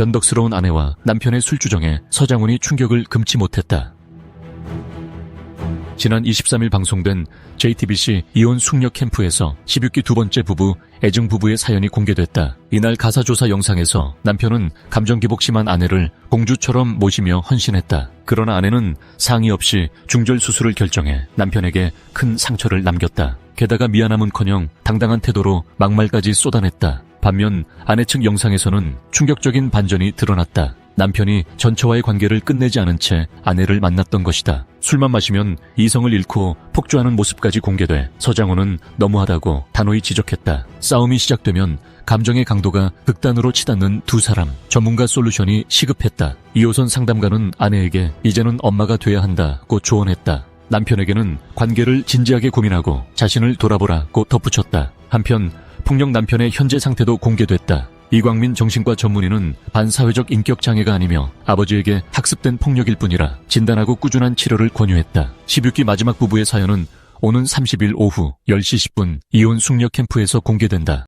변덕스러운 아내와 남편의 술주정에 서장훈이 충격을 금치 못했다. 지난 23일 방송된 JTBC 이혼 숙녀 캠프에서 16기 두 번째 부부 애증 부부의 사연이 공개됐다. 이날 가사조사 영상에서 남편은 감정기복 심한 아내를 공주처럼 모시며 헌신했다. 그러나 아내는 상의 없이 중절 수술을 결정해 남편에게 큰 상처를 남겼다. 게다가 미안함은커녕 당당한 태도로 막말까지 쏟아냈다. 반면 아내 측 영상에서는 충격적인 반전이 드러났다. 남편이 전처와의 관계를 끝내지 않은 채 아내를 만났던 것이다. 술만 마시면 이성을 잃고 폭주하는 모습까지 공개돼 서장훈은 너무하다고 단호히 지적했다. 싸움이 시작되면 감정의 강도가 극단으로 치닫는 두 사람. 전문가 솔루션이 시급했다. 이호선 상담가는 아내에게 이제는 엄마가 돼야 한다고 조언했다. 남편에게는 관계를 진지하게 고민하고 자신을 돌아보라고 덧붙였다. 한편 폭력 남편의 현재 상태도 공개됐다. 이광민 정신과 전문의는 반사회적 인격 장애가 아니며 아버지에게 학습된 폭력일 뿐이라 진단하고 꾸준한 치료를 권유했다. 16기 마지막 부부의 사연은 오는 30일 오후 10시 10분 이혼 숙녀 캠프에서 공개된다.